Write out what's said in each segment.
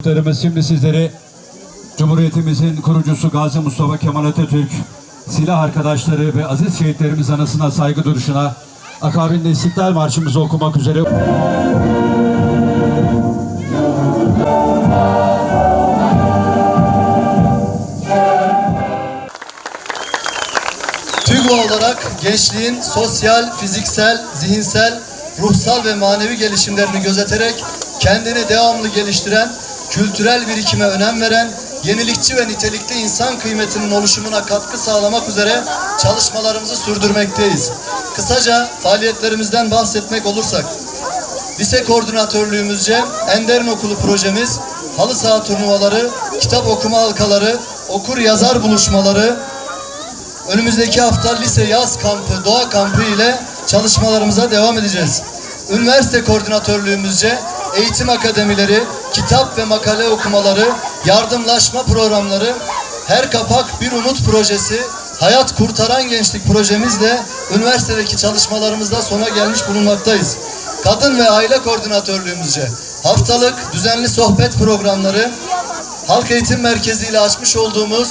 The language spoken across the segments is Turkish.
Muhtarımız Şimdi sizleri Cumhuriyetimizin kurucusu Gazi Mustafa Kemal Atatürk, silah arkadaşları ve aziz şehitlerimiz anısına saygı duruşuna akabinde İstiklal Marşımızı okumak üzere TÜGVA olarak gençliğin sosyal, fiziksel, zihinsel, ruhsal ve manevi gelişimlerini gözeterek kendini devamlı geliştiren, kültürel birikime önem veren, yenilikçi ve nitelikli insan kıymetinin oluşumuna katkı sağlamak üzere çalışmalarımızı sürdürmekteyiz. Kısaca faaliyetlerimizden bahsetmek olursak, Lise koordinatörlüğümüzce Enderun Okulu projemiz, halı saha turnuvaları, kitap okuma halkaları, okur yazar buluşmaları, Önümüzdeki hafta lise yaz kampı, doğa kampı ile çalışmalarımıza devam edeceğiz. Üniversite koordinatörlüğümüzce eğitim akademileri, kitap ve makale okumaları, yardımlaşma programları, her kapak bir umut projesi, hayat kurtaran gençlik projemizle üniversitedeki çalışmalarımızda sona gelmiş bulunmaktayız. Kadın ve aile koordinatörlüğümüzce haftalık düzenli sohbet programları, Halk Eğitim Merkezi ile açmış olduğumuz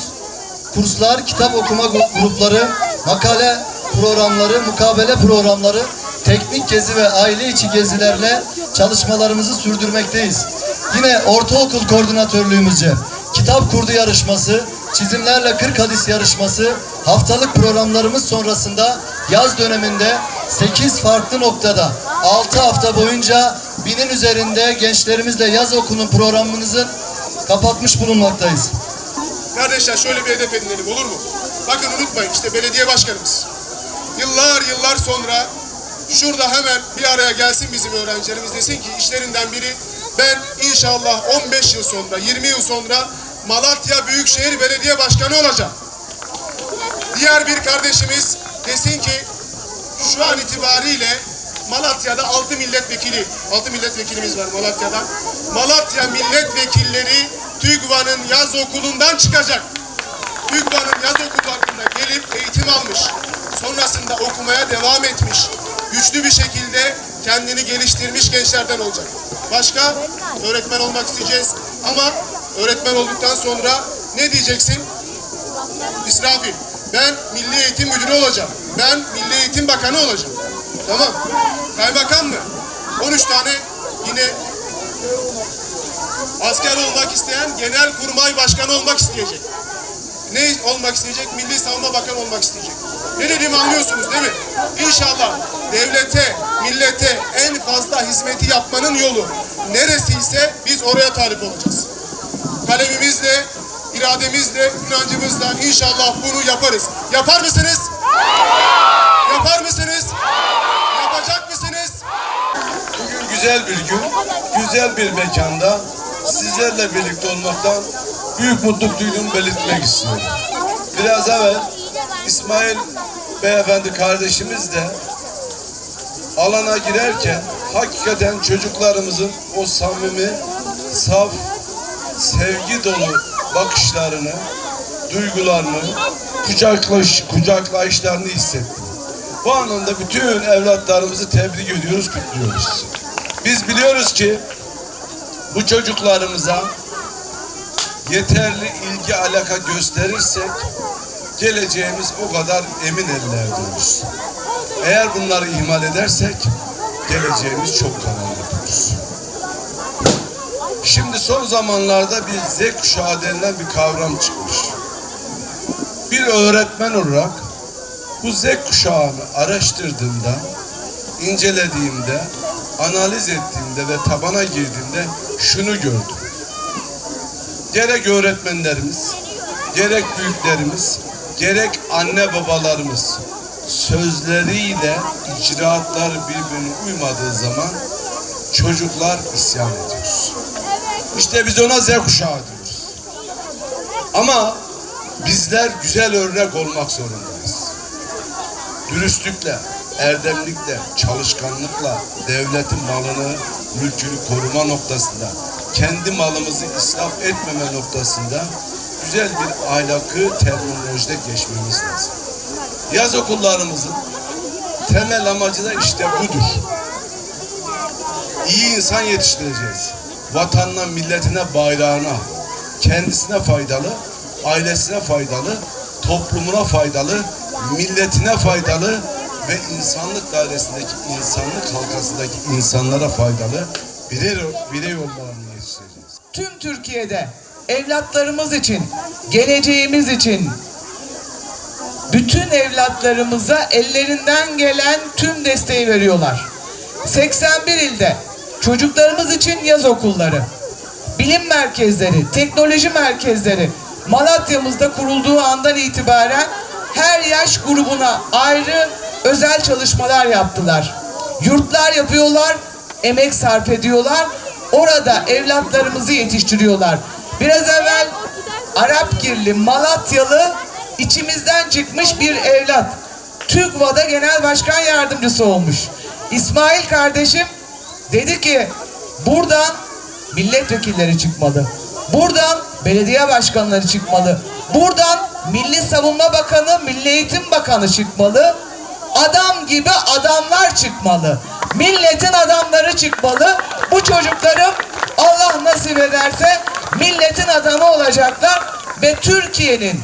kurslar, kitap okuma gru- grupları, makale programları, mukabele programları, teknik gezi ve aile içi gezilerle çalışmalarımızı sürdürmekteyiz. Yine ortaokul koordinatörlüğümüzce kitap kurdu yarışması, çizimlerle 40 hadis yarışması, haftalık programlarımız sonrasında yaz döneminde 8 farklı noktada 6 hafta boyunca binin üzerinde gençlerimizle yaz okulunun programımızı kapatmış bulunmaktayız. Kardeşler şöyle bir hedef edinelim olur mu? Bakın unutmayın işte belediye başkanımız. Yıllar yıllar sonra şurada hemen bir araya gelsin bizim öğrencilerimiz desin ki işlerinden biri ben inşallah 15 yıl sonra 20 yıl sonra Malatya Büyükşehir Belediye Başkanı olacağım. Diğer bir kardeşimiz desin ki şu an itibariyle Malatya'da 6 milletvekili, 6 milletvekilimiz var Malatya'da. Malatya milletvekilleri TÜGVA'nın yaz okulundan çıkacak. TÜGVA'nın yaz okullarında gelip eğitim almış. Sonrasında okumaya devam etmiş. Güçlü bir şekilde kendini geliştirmiş gençlerden olacak. Başka? Öğretmen olmak isteyeceğiz. Ama öğretmen olduktan sonra ne diyeceksin? İsrafil. Ben Milli Eğitim Müdürü olacağım. Ben Milli Eğitim Bakanı olacağım. Tamam. Kaymakam mı? 13 tane yine asker olmak isteyen genel kurmay başkanı olmak isteyecek. Ne olmak isteyecek? Milli Savunma Bakanı olmak isteyecek. Ne dediğimi anlıyorsunuz değil mi? İnşallah devlete, millete en fazla hizmeti yapmanın yolu neresiyse biz oraya talip olacağız. Kalemimizle, irademizle, inancımızla inşallah bunu yaparız. Yapar mısınız? Yapar mısınız? Yapacak mısınız? Bugün güzel bir gün, güzel bir mekanda sizlerle birlikte olmaktan büyük mutluluk duyduğumu belirtmek istiyorum. Biraz evvel İsmail Beyefendi kardeşimiz de alana girerken hakikaten çocuklarımızın o samimi, saf, sevgi dolu bakışlarını, duygularını, kucaklaş, kucaklayışlarını hissettim. Bu anlamda bütün evlatlarımızı tebrik ediyoruz, kutluyoruz. Biz biliyoruz ki bu çocuklarımıza yeterli ilgi alaka gösterirsek geleceğimiz o kadar emin ellerde olur. Eğer bunları ihmal edersek geleceğimiz çok karanlık olur. Şimdi son zamanlarda bir Z kuşağı denilen bir kavram çıkmış. Bir öğretmen olarak bu Z kuşağını araştırdığımda, incelediğimde, analiz ettiğimde ve tabana girdiğimde şunu gördüm. Gerek öğretmenlerimiz, gerek büyüklerimiz, gerek anne babalarımız sözleriyle icraatlar birbirine uymadığı zaman çocuklar isyan ediyor. İşte biz ona Z kuşağı diyoruz. Ama bizler güzel örnek olmak zorundayız. Dürüstlükle, erdemlikle, çalışkanlıkla devletin malını, mülkünü koruma noktasında, kendi malımızı israf etmeme noktasında güzel bir ahlakı terminolojide geçmemiz lazım. Yaz okullarımızın temel amacı da işte budur. İyi insan yetiştireceğiz. vatanına, milletine, bayrağına, kendisine faydalı, ailesine faydalı, toplumuna faydalı, milletine faydalı ve insanlık dairesindeki insanlık halkasındaki insanlara faydalı birey, birey olmalarını. Tüm Türkiye'de evlatlarımız için, geleceğimiz için bütün evlatlarımıza ellerinden gelen tüm desteği veriyorlar. 81 ilde çocuklarımız için yaz okulları, bilim merkezleri, teknoloji merkezleri Malatya'mızda kurulduğu andan itibaren her yaş grubuna ayrı özel çalışmalar yaptılar. Yurtlar yapıyorlar, emek sarf ediyorlar. Orada evlatlarımızı yetiştiriyorlar. Biraz evvel Arapgirli, Malatyalı içimizden çıkmış bir evlat. TÜGVA'da genel başkan yardımcısı olmuş. İsmail kardeşim dedi ki buradan milletvekilleri çıkmalı. Buradan belediye başkanları çıkmalı. Buradan Milli Savunma Bakanı, Milli Eğitim Bakanı çıkmalı. Adam gibi adamlar çıkmalı. Milletin adamları çıkmalı. Bu çocuklarım Allah nasip ederse milletin adamı olacaklar ve Türkiye'nin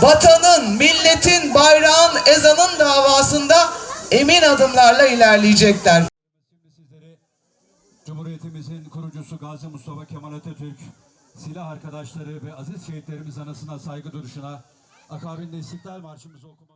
vatanın, milletin, bayrağın, ezanın davasında emin adımlarla ilerleyecekler. Cumhuriyetimizin kurucusu Gazi Mustafa Kemal Atatürk, silah arkadaşları ve aziz şehitlerimiz anısına saygı duruşuna akabinde İstiklal Marşımızı okumak